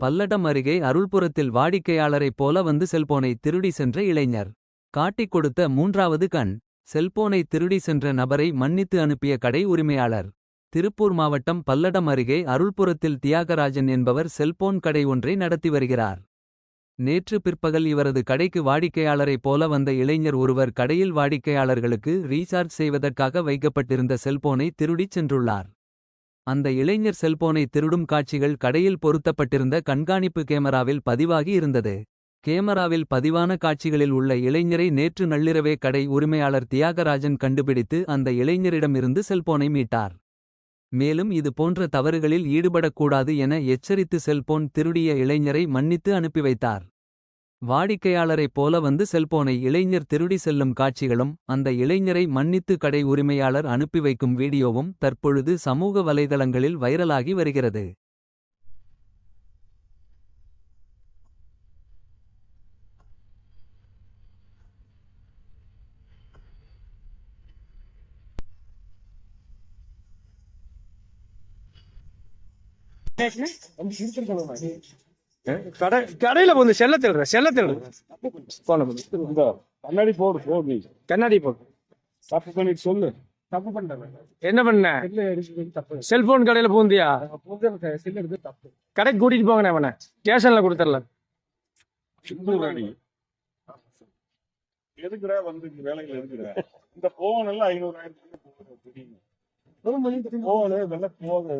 பல்லடம் அருகே அருள்புரத்தில் வாடிக்கையாளரைப் போல வந்து செல்போனை திருடி சென்ற இளைஞர். காட்டிக் கொடுத்த மூன்றாவது கண். செல்போனை திருடி சென்ற நபரை மன்னித்து அனுப்பிய கடை உரிமையாளர். திருப்பூர் மாவட்டம் பல்லடம் அருகே அருள்புரத்தில் தியாகராஜன் என்பவர் செல்போன் கடை ஒன்றை நடத்தி வருகிறார். நேற்று பிற்பகல் இவரது கடைக்கு வாடிக்கையாளரைப் போல வந்த இளைஞர் ஒருவர் கடையில் வாடிக்கையாளர்களுக்கு ரீசார்ஜ் செய்வதற்காக வைக்கப்பட்டிருந்த செல்போனை திருடிச் சென்றுள்ளார். அந்த இளைஞர் செல்போனை திருடும் காட்சிகள் கடையில் பொருத்தப்பட்டிருந்த கண்காணிப்பு கேமராவில் பதிவாகி இருந்தது. கேமராவில் பதிவான காட்சிகளில் உள்ள இளைஞரை நேற்று நள்ளிரவே கடை உரிமையாளர் தியாகராஜன் கண்டுபிடித்து அந்த இளைஞரிடமிருந்து செல்போனை மீட்டார். மேலும் இது போன்ற தவறுகளில் ஈடுபடக்கூடாது என எச்சரித்து செல்போன் திருடிய இளைஞரை மன்னித்து அனுப்பி வைத்தார். வாடிக்கையாளரைப் போல வந்து செல்போனை இளைஞர் திருடி செல்லும் காட்சிகளும் அந்த இளைஞரை மன்னித்து கடை உரிமையாளர் அனுப்பி வைக்கும் வீடியோவும் தற்பொழுது சமூக வலைதளங்களில் வைரலாகி வருகிறது. கடையில வந்து செல்ல திருடுற செல்ல போன இந்த கண்ணாடி போடு போடு. கண்ணாடி போட்டு தப்பு பண்ணிட்டு சொல்லு. தப்பு பண்ணிட்டேன் என்ன பண்ண? செல்ல எடுக்கிறது தப்பு செல்போன் கடையில பூந்தியா? கடைக்கு கூட்டிட்டு போங்கண்ணே அவனை. ஸ்டேஷன்ல கொடுத்துடல வந்து இந்த எதுக்குற இந்த போன் எல்லாம் ஐநூறு ஆயிரத்துக்கு போகுது.